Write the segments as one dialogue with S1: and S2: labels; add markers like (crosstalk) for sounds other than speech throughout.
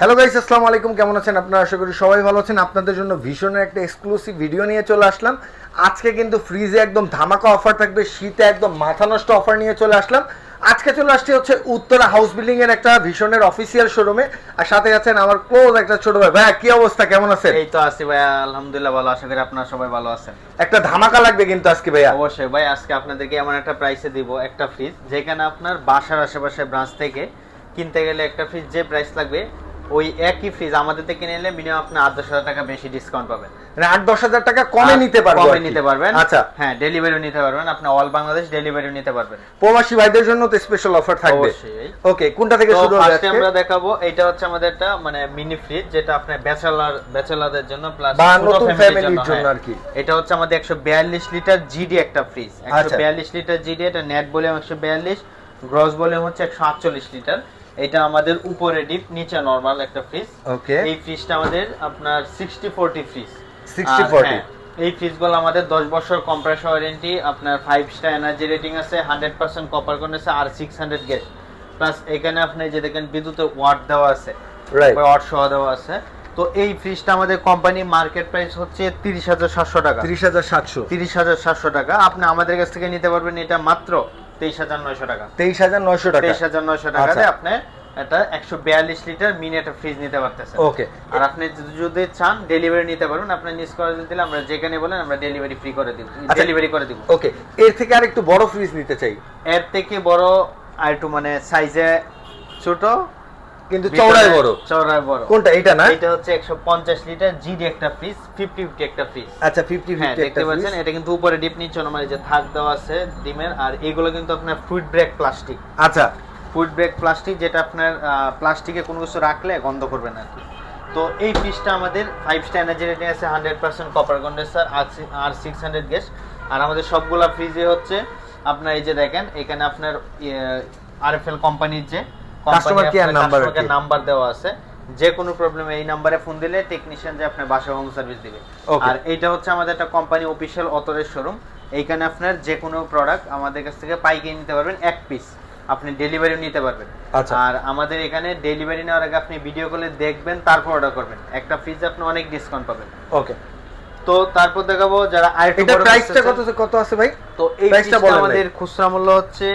S1: Hello guys আসসালামু আলাইকুম কেমন আছেন আপনারা? আশা করি সবাই ভালো আছেন। আপনাদের জন্য ভীষণের একটা এক্সক্লুসিভ ভিডিও নিয়ে চলে আসলাম। আজকে কিন্তু ফ্রিজে একদম ধামাকা অফার থাকবে শীতে একদম মাথা নষ্ট অফার নিয়ে চলে আসলাম। আজকে চলে আসছে হচ্ছে উত্তরা হাউস বিল্ডিং এর একটা ভীষণের অফিসিয়াল শোরুমে আর সাথে আছেন আমার ক্লোজ একটা ছোট ভাই। ভাই কি অবস্থা? কেমন আছেন?
S2: এই তো আছি ভাই আলহামদুলিল্লাহ ভালো। আশা করি আপনারা সবাই ভালো আছেন।
S1: একটা ধামাকা লাগবে কিন্তু আজকে ভাইয়া।
S2: অবশ্যই ভাই আজকে আপনাদেরকে এমন একটা প্রাইসে দিব একটা ফ্রিজ যেখানে আপনার বাসার আশেপাশে ব্রাঞ্চ থেকে কিনতে গেলে একটা ফ্রিজ যে প্রাইস লাগবে ওই একই ফ্রিজ আমাদের থেকে নিলে মিনিমাম আপনি আট দশ হাজার টাকা বেশি ডিসকাউন্ট পাবেন।
S1: মানে আট দশ হাজার টাকা কমে নিতে পারবেন
S2: কমে নিতে পারবেন।
S1: আচ্ছা।
S2: হ্যাঁ ডেলিভারিও নিতে পারবেন আপনি অল বাংলাদেশ ডেলিভারিও নিতে পারবেন।
S1: প্রবাসী ভাইদের জন্য তো স্পেশাল অফার থাকবে।
S2: অবশ্যই।
S1: ওকে কোনটা থেকে শুরু হবে আজকে?
S2: আমরা দেখাবো এটা হচ্ছে আমাদের একটা মানে মিনি ফ্রিজ যেটা আপনার ব্যাচেলার ব্যাচেলারদের জন্য প্লাস
S1: বা নতুন ফ্যামিলির জন্য আর কি।
S2: এটা হচ্ছে আমাদের একশো বিয়াল্লিশ লিটার জিডি একটা ফ্রিজ
S1: আচ্ছা।
S2: বিয়াল্লিশ লিটার জিডি এটা নেট ভলিউম একশো বিয়াল্লিশ গ্রস ভলিউম হচ্ছে একশো আটচল্লিশ লিটার। এটা আমাদের উপরে ডিপ নিচে নর্মাল একটা ফ্রিজ
S1: ওকে
S2: এই ফ্রিজটা আমাদের আপনার সিক্সটি ফোরটি ফ্রিজ
S1: 60/40
S2: এই ফ্রিজগুলো আমাদের দশ বছর কম্প্রেসর ওয়ারেন্টি আপনার ফাইভ স্টার এনার্জি রেটিং আছে হান্ড্রেড পার্সেন্ট কপার কন্ডেন্সার আর সিক্স হান্ড্রেড গ্যাস প্লাস এখানে আপনি যে দেখেন বিদ্যুতে ওয়াট দেওয়া আছে।
S1: রাইট
S2: ওয়াট সহ দেওয়া আছে। তো এই ফ্রিজটা আমাদের কোম্পানি মার্কেট প্রাইস হচ্ছে তিরিশ হাজার সাতশো টাকা।
S1: তিরিশ হাজার সাতশো।
S2: তিরিশ হাজার সাতশো টাকা। আপনি আমাদের কাছ থেকে নিতে পারবেন এটা মাত্র তেইশ হাজার নয়শো টাকা।
S1: তেইশ হাজার নয়শো টাকা।
S2: তেইশ হাজার নয়শো টাকাতে
S1: আচ্ছা।
S2: আপনি এটা একশো বিয়াল্লিশ লিটার মিনি একটা ফ্রিজ নিতে পারতেছেন।
S1: ওকে।
S2: আর আপনি যদি চান ডেলিভারি নিতে পারবেন। আপনি নিজ করে দিলে আমরা যেখানে বলেন আমরা ডেলিভারি ফ্রি করে দিব।
S1: আচ্ছা।
S2: ডেলিভারি করে দিব।
S1: ওকে। এর থেকে আর একটু বড় ফ্রিজ নিতে চাই।
S2: এর থেকে বড় আর একটু মানে সাইজে ছোট
S1: কিন্তু চওড়ায় বড়।
S2: চওড়ায় বড়।
S1: কোনটা এটা না?
S2: এটা হচ্ছে একশো পঞ্চাশ লিটার জিডি একটা ফ্রিজ ফিফটি ফিফটি একটা ফ্রিজ
S1: আচ্ছা ফিফটি
S2: হ্যাঁ
S1: ফিফটি
S2: দেখতে পাচ্ছেন এটা কিন্তু উপরে ডিপ নিচে নরমাল যে থাক দেওয়া আছে ডিমের আর এগুলো কিন্তু আপনার ফ্রুট ব্রেক প্লাস্টিক
S1: আচ্ছা।
S2: ফুড ব্রেক প্লাস্টিক যেটা আপনার প্লাস্টিকে কোনো কিছু রাখলে গন্ধ করবে না তো এই ফিশটা আমাদের ফাইভ স্টার এনার্জি রেটিং আছে হান্ড্রেড পার্সেন্ট কপার কন্ডেন্সার আর সিক্স হান্ড্রেড গ্যাস আর আমাদের সবগুলা ফ্রিজে হচ্ছে আপনার এই যে দেখেন এখানে আপনার আর এফ এল কোম্পানির যে
S1: Customer care number আর কি।
S2: নাম্বার দেওয়া আছে। যে কোনো প্রবলেম এই নাম্বারে ফোন দিলে টেকনিশিয়ান যে আপনার বাসা হোম সার্ভিস দিবে। আর এইটা হচ্ছে আমাদের একটা কোম্পানি অফিসিয়াল অথরের শোরুম এইখানে আপনার যে কোনো প্রোডাক্ট আমাদের কাছ থেকে পাইকারি নিতে পারবেন এক পিস আপনি ডেলিভারিও নিতে পারবেন।
S1: আচ্ছা।
S2: আর আমাদের এখানে ডেলিভারি নেওয়ার আগে আপনি ভিডিও কলে দেখবেন তারপর অর্ডার করবেন। একটা ফ্রিজ আপনি অনেক ডিসকাউন্ট পাবেন।
S1: ওকে
S2: তো তারপর দেখাবো যারা
S1: এটা প্রাইসটা কত কত আছে ভাই?
S2: তো এই
S1: বলেন
S2: আমাদের খুচরা মূল্য হচ্ছে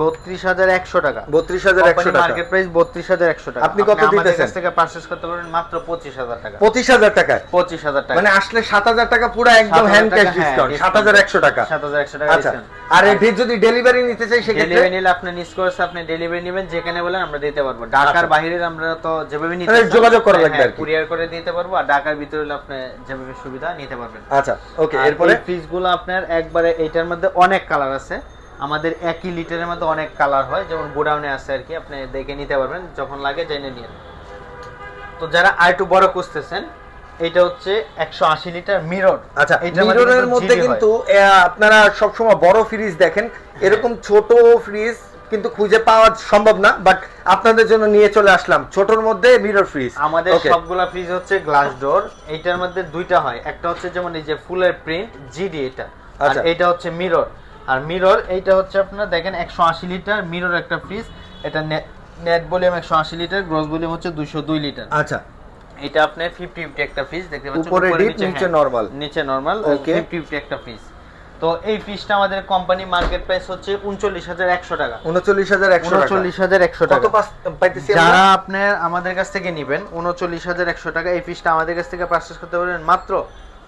S2: বত্রিশ হাজার একশো টাকা।
S1: বত্রিশ হাজার একশো টাকা।
S2: মার্কেট প্রাইস বত্রিশ হাজার একশো টাকা।
S1: আপনি কত
S2: আমাদের
S1: দিতেছেন?
S2: কাছ থেকে পারচেস করতে পারবেন মাত্র পঁচিশ হাজার টাকা।
S1: পঁচিশ হাজার টাকায়?
S2: পঁচিশ হাজার টাকা।
S1: মানে আসলে সাত হাজার টাকা পুরো একদম হ্যান্ড ক্যাশ
S2: হ্যাঁ,
S1: ডিসকাউন্ট সাত হাজার একশো টাকা।
S2: সাত হাজার একশো টাকা
S1: আচ্ছা। আর এটি যদি ডেলিভারি নিতে চাই সেক্ষেত্রে?
S2: ডেলিভারি নিলে আপনি নিজ করে আপনি ডেলিভারি নেবেন যেখানে বলেন আমরা দিতে পারব। ঢাকার
S1: আচ্ছা।
S2: বাইরের আমরা তো যেভাবে নিতে
S1: মানে যোগাযোগ করা লাগবে আর
S2: কুরিয়ার করে দিতে পারব আর ঢাকার ভিতরে হলে আপনি যেভাবে সুবিধা নিতে পারবেন।
S1: আচ্ছা ওকে এরপরে?
S2: এই ফ্রিজগুলো আপনার একবারে এইটার মধ্যে অনেক কালার আছে। আমাদের একই লিটারের মধ্যে অনেক কালার হয় যেমন গোডাউনে আছে আর কি আপনি দেখে নিতে পারবেন যখন লাগে জেনে নিয়ে তো যারা আর একটু বড় খুঁজতেছেন এটা হচ্ছে একশো আশি লিটার মিরর
S1: আচ্ছা মিররের মধ্যে কিন্তু আপনারা সবসময় বড় ফ্রিজ দেখেন এরকম ছোট ফ্রিজ কিন্তু খুঁজে পাওয়া সম্ভব না বাট আপনাদের জন্য নিয়ে চলে আসলাম ছোটর মধ্যে মিরর ফ্রিজ
S2: আমাদের. সবগুলা ফ্রিজ হচ্ছে গ্লাস ডোর এইটার মধ্যে দুইটা হয়। একটা হচ্ছে যেমন এই যে ফুলের প্রিন্ট জিডি এটা। আর
S1: আচ্ছা।
S2: এইটা হচ্ছে মিরর। আর মিরর এইটা হচ্ছে আপনারা দেখেন একশো আশি লিটার মিরর একটা ফ্রিজ এটা নেট ভলিউম একশো আশি লিটার গ্রস ভলিউম হচ্ছে দুইশো দুই লিটার।
S1: আচ্ছা।
S2: এটা আপনার ফিফটি ফিফটি একটা ফ্রিজ দেখতে পাচ্ছেন?
S1: উপরে deep, নিচে normal।
S2: নিচে নর্মাল. ফিফটি ফিফটি একটা ফ্রিজ তো এই ফ্রিজটা আমাদের কোম্পানি মার্কেট প্রাইস হচ্ছে উনচল্লিশ হাজার একশো টাকা।
S1: উনচল্লিশ হাজার একশো
S2: উনচল্লিশ হাজার একশো টাকা? যারা আপনার আমাদের কাছ থেকে নেবেন উনচল্লিশ হাজার একশো টাকা এই ফিসটা আমাদের কাছ থেকে পারচেস করতে পারবেন মাত্র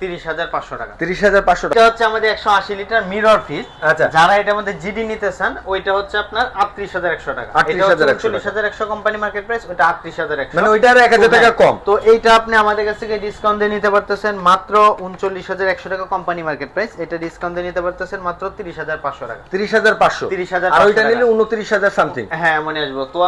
S2: তিরিশ হাজার পাঁচশো টাকা।
S1: তিরিশ হাজার পাঁচশো টাকা।
S2: হচ্ছে আমাদের একশো আশি লিটার মিরর ফিস
S1: আচ্ছা।
S2: যারা এটার মধ্যে জিডি নিতে চান ওইটা হচ্ছে আপনার আটত্রিশ হাজার একশো টাকা।
S1: 38,100
S2: চল্লিশ হাজার একশো কোম্পানি মার্কেট প্রাইস ওইটা আটত্রিশ হাজার একশো।
S1: মানে ওইটার এক হাজার টাকা কম।
S2: তো এইটা আপনি আমাদের কাছ থেকে ডিসকাউন্ট দিয়ে নিতে পারতেছেন মাত্র উনচল্লিশ হাজার একশো টাকা কোম্পানি মার্কেট প্রাইস এটা ডিসকাউন্ট দিয়ে নিতে পারতেছেন মাত্র তিরিশ হাজার পাঁচশো টাকা।
S1: তিরিশ হাজার পাঁচশো।
S2: 30,500
S1: আর ওইটা নিলে উনত্রিশ হাজার সামথিং
S2: হ্যাঁ মনে আসব। তো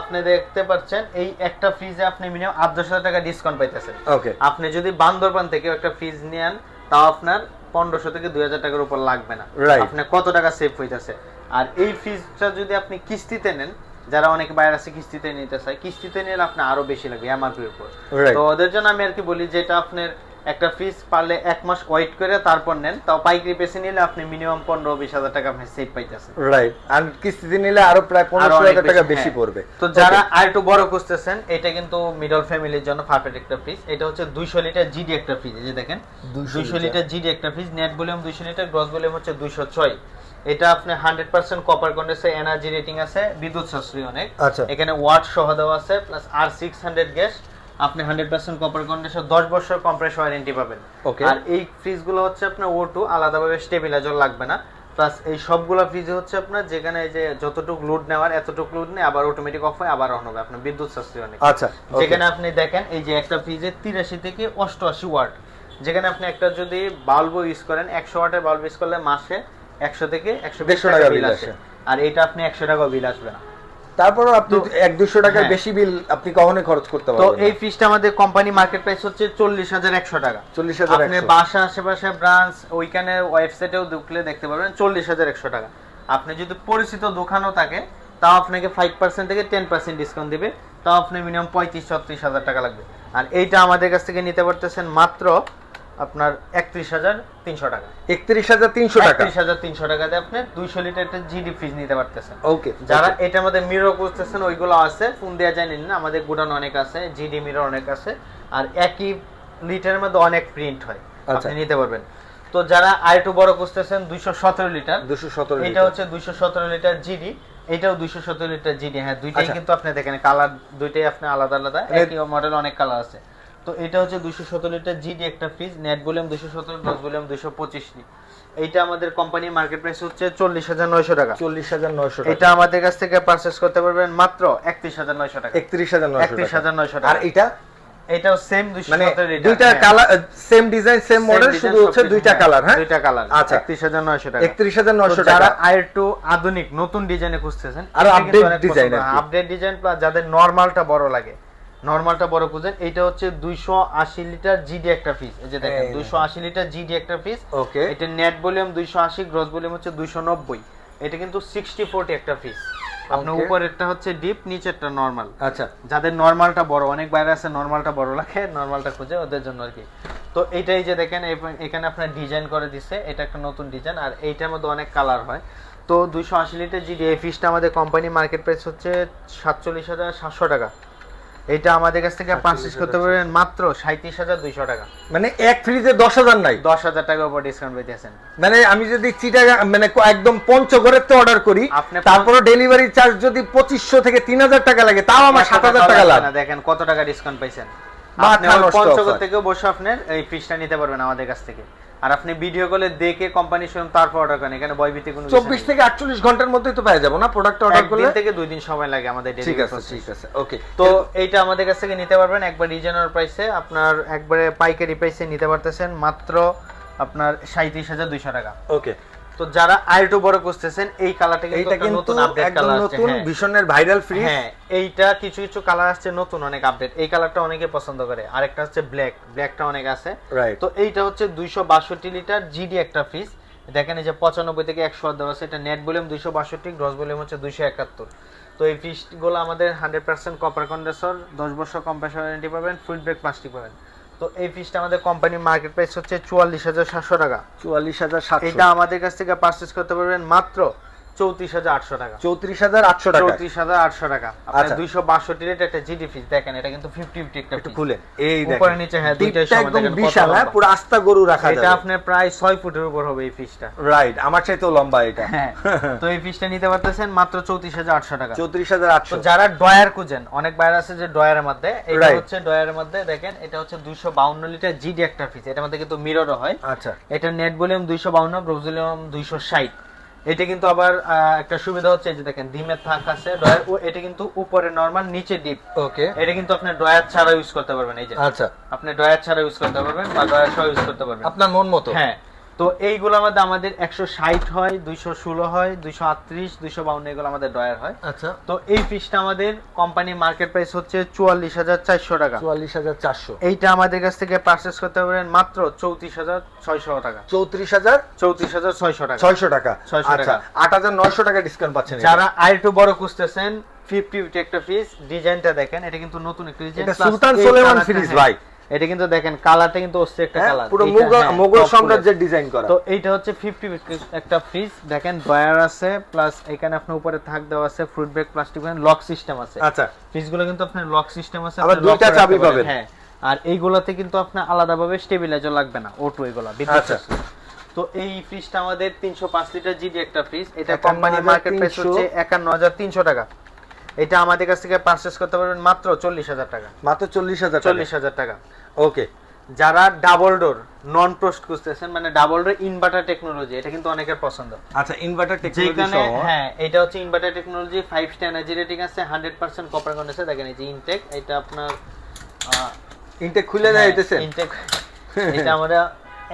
S2: আপনি দেখতে পাচ্ছেন এই একটা ফ্রিজে আপনি মিনিমাম আট দশ হাজার টাকা ডিসকাউন্ট পাইতেছেন।
S1: ওকে
S2: আপনি যদি বান্দরবান থেকে একটা ফ্রিজ নেন তাও আপনার পনেরোশো থেকে দুই হাজার টাকার উপর লাগবে না।
S1: আপনার
S2: আপনি কত টাকা সেভ হইতেছে? আর এই ফিজটা যদি আপনি কিস্তিতে নেন যারা অনেক বাইরে আছে কিস্তিতে নিতে চায় কিস্তিতে নিলে আপনার আরও বেশি লাগবে এমআরপির উপর। তো ওদের জন্য আমি আর কি বলি যেটা আপনার একটা ফ্রিজ পারলে এক মাস ওয়েট করে তারপর নেন। তাও পাইকারি বেশি নিলে আপনি মিনিমাম পনেরো বিশ হাজার টাকা আপনি সেভ পাইতেছেন।
S1: রাইট আর কিস্তিতে নিলে আরও প্রায় পনেরো হাজার টাকা
S2: বেশি,
S1: বেশি
S2: হ্যাঁ।
S1: পড়বে।
S2: তো যারা আর একটু বড় খুঁজতেছেন এটা কিন্তু মিডল ফ্যামিলির জন্য পারফেক্ট একটা ফ্রিজ এটা হচ্ছে দুইশো লিটার জিডি একটা ফ্রিজ এই যে দেখেন। দুইশো
S1: লিটার।
S2: লিটার জিডি একটা ফ্রিজ নেট ভলিউম দুইশো লিটার গ্রস ভলিউম হচ্ছে দুইশো ছয়। এটা আপনি hundred percent copper condenser energy rating আছে বিদ্যুৎ সাশ্রয়ী অনেক।
S1: আচ্ছা।
S2: এখানে ওয়াট সহ দেওয়া আছে প্লাস আর সিক্স হান্ড্রেড গ্যাস আপনি হান্ড্রেড পার্সেন্ট কপার কন্ডেন্সে দশ বছর কম্প্রেস ওয়ারেন্টি পাবেন।
S1: Okay.
S2: আর এই ফ্রিজগুলো হচ্ছে আপনার ও টু আলাদাভাবে স্টেবিলাইজার লাগবে না। প্লাস এই সবগুলো ফ্রিজে হচ্ছে আপনার যেখানে এই যে যতটুকু লোড নেওয়ার এতটুকু লোড নেই আবার অটোমেটিক অফ হয় আবার অন হবে আপনার বিদ্যুৎ সাশ্রয়। অনেক
S1: আচ্ছা
S2: যেখানে আপনি দেখেন এই যে একটা ফ্রিজে তিরাশি থেকে অষ্টআশি ওয়াট যেখানে আপনি একটা যদি বাল্ব ইউজ করেন একশো ওয়াটের বাল্ব ইউজ করলে মাসে একশো থেকে একশো
S1: 150 টাকা বিল আসে।
S2: আর এটা আপনি একশো টাকা বিল আসবে না।
S1: তারপরও আপনি এক দুশো টাকার
S2: হ্যাঁ।
S1: বেশি বিল আপনি কখনোই খরচ করতে
S2: তো এই ফ্রিজটা আমাদের কোম্পানি মার্কেট প্রাইস হচ্ছে চল্লিশ হাজার একশো টাকা।
S1: চল্লিশ হাজার
S2: আপনি বাসা আশেপাশে ব্রাঞ্চ ওইখানে ওয়েবসাইটেও ঢুকলে দেখতে পারবেন চল্লিশ হাজার একশো টাকা। আপনি যদি পরিচিত দোকানও থাকে তাও আপনাকে ফাইভ পার্সেন্ট থেকে টেন পার্সেন্ট ডিসকাউন্ট দেবে তাও আপনি মিনিমাম পঁয়ত্রিশ ছত্রিশ হাজার টাকা লাগবে। আর এইটা আমাদের কাছ থেকে নিতে পারতেছেন মাত্র আপনার একত্রিশ হাজার তিনশো টাকা।
S1: একত্রিশ হাজার তিনশো টাকা?
S2: একত্রিশ হাজার তিনশো টাকাতে আপনি দুইশো লিটার একটা জিডি ফ্রিজ নিতে পারতেছেন।
S1: ওকে
S2: যারা এটার মধ্যে মিরর খুঁজতেছেন ওইগুলো আছে ফোন দেওয়া যায় না আমাদের গুডান অনেক আছে জিডি মিরর অনেক আছে আর একই লিটারের মধ্যে অনেক প্রিন্ট হয়
S1: আচ্ছা।
S2: আপনি নিতে পারবেন। তো যারা আর একটু বড় খুঁজতেছেন দুইশো সতেরো লিটার।
S1: দুশো সতেরো
S2: এটা হচ্ছে দুইশো সতেরো লিটার জিডি এটাও দুইশো সতেরো লিটার জিডি হ্যাঁ দুইটাই
S1: আচ্ছা।
S2: কিন্তু আপনি দেখেন কালার দুইটাই আপনি আলাদা আলাদা একই মডেল অনেক কালার আছে। তো এটা হচ্ছে দুইশো সতেরো লিটার জিডি একটা ফ্রিজ নেট ভলিউম দুইশো সতেরো দশ ভলিউম দুইশো পঁচিশ এইটা আমাদের কোম্পানির মার্কেট প্রাইস হচ্ছে চল্লিশ হাজার নয়শো টাকা।
S1: চল্লিশ হাজার নয়শো
S2: এটা আমাদের কাছ থেকে পারচেস করতে পারবেন মাত্র একত্রিশ হাজার নয়শো টাকা।
S1: একত্রিশ হাজার নয়শো
S2: একত্রিশ হাজার নয়শো
S1: আর
S2: টাকা
S1: এটা?
S2: এটাও সেম
S1: মানে দুইটা
S2: হ্যাঁ।
S1: Colour same design same model শুধু হচ্ছে দুইটা কালার হ্যাঁ?
S2: দুইটা কালার
S1: আচ্ছা।
S2: একত্রিশ হাজার নয়শো টাকা।
S1: একত্রিশ হাজার
S2: তো
S1: নয়শো
S2: যারা
S1: টাকা।
S2: আর একটু আধুনিক নতুন ডিজাইনে খুঁজতেছেন
S1: আরও আর কি।
S2: আপডেট ডিজাইন প্লাস যাদের নরমালটা বড় লাগে। নরমালটা বড় খুঁজেন এটা হচ্ছে দুইশো আশি লিটার জিডি একটা ফিস এই যে দেখেন
S1: এই যে।
S2: দুইশো আশি লিটার জিডি একটা ফিস
S1: ওকে।
S2: এটা নেট ভলিউম দুইশো আশি গ্রস ভলিউম হচ্ছে দুইশো নব্বই। এটা কিন্তু সিক্সটি ফোর্টি একটা ফিস আপনার. উপরেরটা হচ্ছে ডিপ নিচেরটা নর্মাল
S1: আচ্ছা।
S2: যাদের নর্মালটা বড় অনেক বাইরে আছে নর্মালটা বড় লাগে নর্মালটা খুঁজে ওদের জন্য আর কি। তো এইটাই যে দেখেন এখানে আপনার ডিজাইন করে দিছে এটা একটা নতুন ডিজাইন আর এইটার মধ্যে অনেক কালার হয়। তো দুইশো আশি লিটার জিডি এই ফিসটা আমাদের কোম্পানি মার্কেট প্রাইস হচ্ছে সাতচল্লিশ হাজার সাতশো টাকা। এটা আমাদের কাছ থেকে পারচেস করতে পারবেন মাত্র সাঁত্রিশ হাজার দুইশো টাকা।
S1: মানে এক ফ্রিজে দশ হাজার নাই?
S2: দশ হাজার টাকার উপর ডিসকাউন্ট পেতেছেন
S1: মানে আমি যদি চিটাগা মানে একদম পঞ্চগড়ের তো অর্ডার করি তারপরে ডেলিভারি চার্জ যদি পঁচিশশো থেকে তিন হাজার টাকা লাগে তাও আমার সাত হাজার টাকা লাগে
S2: না, দেখেন কত টাকা ডিসকাউন্ট পাইছেন। পঞ্চগড় থেকে বসে আপনার এই ফ্রিজটা নিতে পারবেন আমাদের কাছ থেকে। আর আপনি ভিডিও কলে দেখে কোম্পানি শুনুন তারপর অর্ডার করেন এখানে ভয়ভীতি কোনো
S1: চব্বিশ থেকে আটচল্লিশ ঘণ্টার মধ্যেই তো পেয়ে যাব না প্রোডাক্ট অর্ডার করলে?
S2: একদিন থেকে দুই দিন সময় লাগে আমাদের
S1: ঠিক আছে ঠিক আছে ওকে
S2: তো এইটা আমাদের কাছ থেকে নিতে পারবেন একবার রিজনাল প্রাইসে আপনার একবারে পাইকারি প্রাইসে নিতে পারতেছেন মাত্র আপনার সাঁত্রিশ হাজার দুইশো টাকা।
S1: ওকে
S2: তো যারা আরেকটু বড় খুঁজতেছেন এই কালারটা কিন্তু নতুন আপডেট কালার
S1: নতুন ভীষণের ভাইরাল ফ্রিজ
S2: হ্যাঁ এইটা কিছু কিছু কালার আসছে নতুন অনেক আপডেট এই কালারটা অনেকে পছন্দ করে। আরেকটা হচ্ছে ব্ল্যাক ব্ল্যাকটা অনেক আছে। তো এইটা হচ্ছে দুইশো বাষট্টি লিটার জিডি একটা ফ্রিজ দেখেন এই যে পঁচানব্বই থেকে একশো দেওয়া আছে। এটা নেট ভলিউম দুইশো বাষট্টি গ্রস ভলিউম হচ্ছে দুইশো একাত্তর। তো এই ফ্রিজগুলো আমাদের হান্ড্রেড পার্সেন্ট কপার কন্ডেন্সর দশ বছর কম্প্রেসর ওয়ারেন্টি পাবেন ব্রেক প্লাস্টিক পাবেন। তো এই ফিশটা আমাদের কোম্পানির মার্কেট প্রাইস হচ্ছে চুয়াল্লিশ হাজার সাতশো টাকা।
S1: চুয়াল্লিশ হাজার সাতশো।
S2: এটা আমাদের কাছ থেকে পারচেস করতে পারবেন মাত্র চৌত্রিশ হাজার আটশো টাকা।
S1: চৌত্রিশ হাজার আটশো টাকা
S2: চৌত্রিশ হাজার আটশো টাকা।
S1: আচ্ছা।
S2: দুইশো বাষট্টি লিটার একটা জিডি ফ্রিজ দেখেন এটা কিন্তু ফিফটি ফিফটি একটা
S1: একটু
S2: fridge।
S1: এই
S2: উপরে নিচে হ্যাঁ দুইটাই
S1: একদম বিশাল হ্যাঁ পুরো আস্তা গরু রাখা
S2: এটা আপনার প্রায় ছয় ফুটের উপর হবে এই ফিসটা
S1: রাইট আমার চাইতেও লম্বা এটা।
S2: হ্যাঁ তো এই ফিসটা নিতে পারতেছেন মাত্র চৌত্রিশ হাজার আটশো টাকা।
S1: চৌত্রিশ হাজার আটশো।
S2: যারা ডয়ার খুঁজেন অনেক বাইরে আছে যে ডয়ারের মধ্যে এটা হচ্ছে ডয়ারের মধ্যে দেখেন এটা হচ্ছে দুইশো বাউন্ন লিটার জিডি একটা ফিস এটার মধ্যে কিন্তু মিররও হয়।
S1: আচ্ছা।
S2: এটা নেট ভলিউম দুইশো বাউন্ন ব্রোজ ভলিউম দুইশো ষাট। এটা কিন্তু আবার একটা সুবিধা হচ্ছে যে দেখেন ডিমের থাক আছে ডয়ার ও এটা কিন্তু উপরে নরমাল নিচে ডিপ
S1: ওকে
S2: এটা কিন্তু আপনি ডয়ার ছাড়া ইউজ করতে পারবেন এই যে।
S1: আচ্ছা।
S2: আপনি ডয়ার ছাড়া ইউজ করতে পারবেন বা ডয়ার সহ ইউজ করতে পারবেন।
S1: আপনার মন মতো।
S2: হ্যাঁ। তো এইগুলোর মধ্যে আমাদের একশো ষাট হয় দুইশো ষোলো হয় দুইশো আটত্রিশ দুইশো বাউন্ন এগুলো আমাদের ডয়ার হয়।
S1: আচ্ছা।
S2: তো এই ফিসটা আমাদের কোম্পানি মার্কেট প্রাইস হচ্ছে চুয়াল্লিশ হাজার চারশো টাকা।
S1: চুয়াল্লিশ হাজার চারশো।
S2: এইটা আমাদের কাছ থেকে পারচেস করতে পারবেন মাত্র চৌত্রিশ হাজার ছয়শো টাকা।
S1: চৌত্রিশ হাজার?
S2: চৌত্রিশ হাজার ছয়শো টাকা।
S1: ছয়শো টাকা?
S2: 600
S1: আচ্ছা
S2: টাকা।
S1: আট হাজার নয়শো টাকা ডিসকাউন্ট পাচ্ছেন
S2: যারা আর একটু বড় খুঁজতেছেন ফিফটি একটা ফ্রিজ ডিজাইনটা দেখেন এটা কিন্তু নতুন একটা ডিজাইন
S1: সুলতান সোলেমান ফ্রিজ ভাই
S2: এটা কিন্তু দেখেন কালারটা কিন্তু অস্থির একটা
S1: হ্যাঁ,
S2: কালার
S1: পুরো মুঘল মোগল সাম্রাজ্যের ডিজাইন করা।
S2: তো এইটা হচ্ছে ফিফটি একটা ফ্রিজ দেখেন ডয়ার আছে প্লাস এখানে আপনার উপরে থাক দেওয়া আছে fruit break plastic lock system আছে।
S1: আচ্ছা।
S2: ফ্রিজগুলো কিন্তু আপনার লক সিস্টেম আছে
S1: আবার
S2: আপনি
S1: দুইটা চাবি পাবেন।
S2: হ্যাঁ আর এইগুলাতে কিন্তু আপনার আলাদাভাবে স্টেবিলাইজার লাগবে না ওটু এগুলা বিদ্যুৎ
S1: আচ্ছা।
S2: তো এই ফ্রিজটা আমাদের তিনশো পাঁচ লিটার জিডি একটা ফ্রিজ এটা কোম্পানি মার্কেট প্রাইস হচ্ছে একান্ন হাজার তিনশো টাকা। এটা আমাদের কাছ থেকে পারচেস করতে পারবেন মাত্র চল্লিশ হাজার টাকা।
S1: মাত্র চল্লিশ হাজার
S2: চল্লিশ হাজার টাকা।
S1: ওকে
S2: যারা ডাবল ডোর নন পোস্ট খুঁজতেছেন মানে ডাবল ডোর ইনভার্টার টেকনোলজি এটা কিন্তু অনেকের পছন্দ।
S1: আচ্ছা ইনভার্টার টেকনোলজি
S2: হ্যাঁ এটা হচ্ছে inverter technology five star energy rating আছে হান্ড্রেড পার্সেন্ট কপার কন্ডেন্সার দেখেন এই যে ইনটেক এটা আপনার
S1: ইনটেক খুলে দেয় হইতেছে?
S2: ইনটেক (laughs) এটা আমরা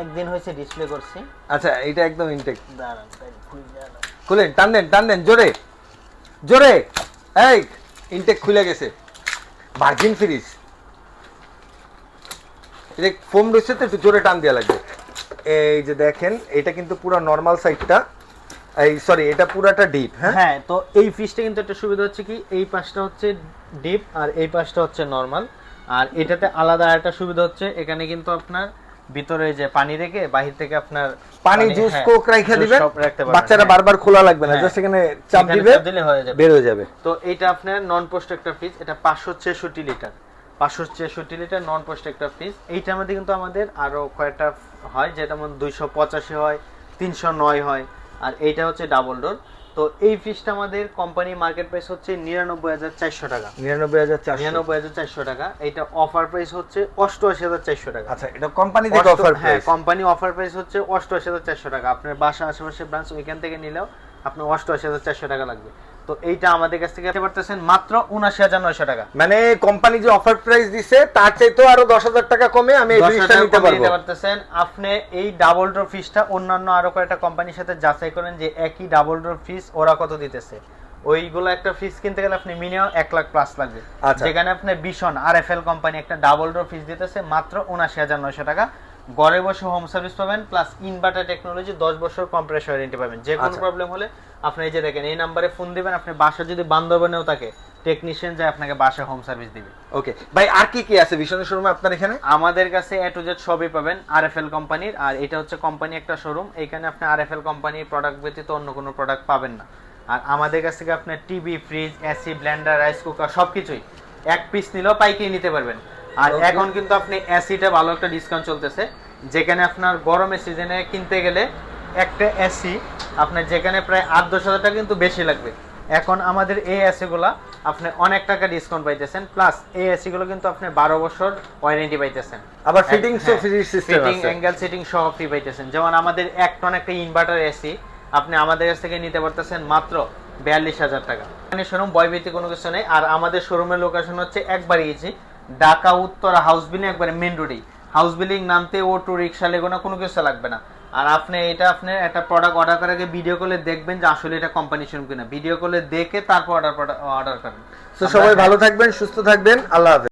S2: একদিন হয়েছে ডিসপ্লে করছি।
S1: আচ্ছা এটা একদম ইনটেক
S2: দাঁড়ান তাই খুলে দেওয়া না।
S1: খুলেন টান দেন টান দেন জোরে। জোরে। এই ইনটেক খুলে গেছে। ভার্জিন ফ্রিজ এটা ফোম রয়েছে তো, একটু জোরে টান দেওয়া লাগবে। এই যে দেখেন, এটা কিন্তু পুরো নর্মাল সাইডটা এই সরি এটা পুরাটা ডিপ হ্যাঁ?
S2: হ্যাঁ তো এই ফিশটা কিন্তু একটা সুবিধা হচ্ছে কি, এই পাশটা হচ্ছে ডিপ আর এই পাশটা হচ্ছে নর্মাল আর এটাতে আলাদা একটা সুবিধা হচ্ছে, এখানে কিন্তু আপনার ভিতরে যে পানি রেখে বাহির থেকে আপনার
S1: পানি জুস
S2: হ্যাঁ,
S1: কোক রাইখা দিবেন। বাচ্চারা
S2: হ্যাঁ।
S1: বারবার খোলা লাগবে না
S2: হ্যাঁ।
S1: জাস্ট এখানে চাপ দিবে
S2: দিলে হয়ে যাবে।
S1: বের হয়ে যাবে।
S2: তো এটা আপনার নন পোস্ট একটা ফ্রিজ এটা পাঁচশো ছেষট্টি লিটার পাঁচশো ছেষট্টি লিটার নন পোস্ট একটা ফ্রিজ এইটার মধ্যে কিন্তু আমাদের আরও কয়েকটা হয় যেটা মধ্যে দুইশো পঁচাশি হয় তিনশো নয় হয় আর এইটা হচ্ছে ডাবল ডোর তো এই ফ্রিজটা আমাদের কোম্পানি মার্কেট প্রাইস হচ্ছে নিরানব্বই হাজার চারশো টাকা।
S1: নিরানব্বই হাজার চারশো।
S2: নিরানব্বই হাজার চারশো টাকা। এটা অফার প্রাইস হচ্ছে অষ্টআশি হাজার চারশো টাকা।
S1: আচ্ছা এটা কোম্পানি থেকে অফার
S2: হ্যাঁ কোম্পানি অফার প্রাইস হচ্ছে অষ্টআশি হাজার চারশো টাকা। আপনার বাসা আশেপাশে ব্রাঞ্চ ওইখান থেকে নিলেও আপনার অষ্টআশি হাজার চারশো টাকা লাগবে। তো এইটা আমাদের কাছ থেকে পারতেছেন মাত্র উনাশি হাজার নয়শো টাকা।
S1: মানে কোম্পানি যে অফার প্রাইস দিছে তার চাইতেও আরও দশ হাজার টাকা কমে আমি এই ফ্রিজটা নিতে পারব।
S2: নিতে পারতেছেন। আপনি এই ডাবল ডোর ফ্রিজটা অন্যান্য আরও কয়েকটা কোম্পানির সাথে যাচাই করেন যে একই ডাবল ডোর ফ্রিজ ওরা কত দিতেছে। ওইগুলো একটা ফ্রিজ কিনতে গেলে আপনি মিনিমাম এক লাখ প্লাস লাগবে।
S1: আচ্ছা।
S2: যেখানে আপনি vision R F L company একটা ডাবল ডোর ফ্রিজ দিতেছে মাত্র উনাশি হাজার নয়শো টাকা। ঘরে বসে হোম সার্ভিস পাবেন প্লাস ইনভার্টার টেকনোলজি দশ বছর কম্প্রেসর ওয়ারেন্টি পাবেন। যে কোনো
S1: আচ্ছা।
S2: প্রবলেম হলে আপনি এই যে দেখেন এই নাম্বারে ফোন দিবেন আপনি বাসা যদি বান্ধবনেও থাকে টেকনিশিয়ান যায় আপনাকে বাসায় হোম সার্ভিস দিবে।
S1: ওকে ভাই আর কি কি আছে? ভীষণের শোরুমে আপনার এখানে?
S2: আমাদের কাছে এ টু জেড সবই পাবেন আরএফএল কোম্পানির আর এটা হচ্ছে কোম্পানি একটা শোরুম এখানে আপনি আরএফএল কোম্পানির প্রোডাক্ট ব্যতীত অন্য কোনো প্রোডাক্ট পাবেন না। আর আমাদের কাছ থেকে আপনার TV fridge AC blender rice cooker সবকিছুই। এক পিস নিলেও পাইকারি নিতে পারবেন। আর এখন কিন্তু আপনি এসিটা ভালো একটা ডিসকাউন্ট চলতেছে। যেখানে আপনার গরমের সিজনে কিনতে গেলে একটা এসি আপনার যেখানে প্রায় আট দশ হাজার টাকা কিন্তু বেশি লাগবে। এখন আমাদের এই এসিগুলা আপনি অনেক টাকা ডিসকাউন্ট পাইতেছেন প্লাস এই এসিগুলো কিন্তু আপনি বারো বছর ওয়ারেন্টি পাইতেছেন।
S1: আবার
S2: হ্যাঁ, ফিটিং অ্যাঙ্গেল সিটিং সহ ফ্রি পাইতেছেন। যেমন আমাদের এক টন একটা ইনভার্টার এসি আপনি আমাদের কাছ থেকে নিতে পারতেছেন মাত্র বিয়াল্লিশ হাজার টাকা। এখানে শোরুম বয়ভীতি কোনো কিছু নেই। আর আমাদের শোরুমের লোকেশন হচ্ছে একবার ইয়েছি ঢাকা উত্তর হাউস বিল্ডিং একবারে মেন রোডেই হাউস বিল্ডিং নামতে অটো রিক্সা লেগোনা কোনো কিছু লাগবে না। আর আপনি এটা আপনি একটা প্রোডাক্ট অর্ডার করার আগে ভিডিও কলে দেখবেন যে আসলে এটা কোম্পানি শোরুম কিনা। ভিডিও কলে দেখে তারপর অর্ডার অর্ডার করেন।
S1: তো সবাই ভালো থাকবেন সুস্থ থাকবেন। আল্লাহ হাফেজ।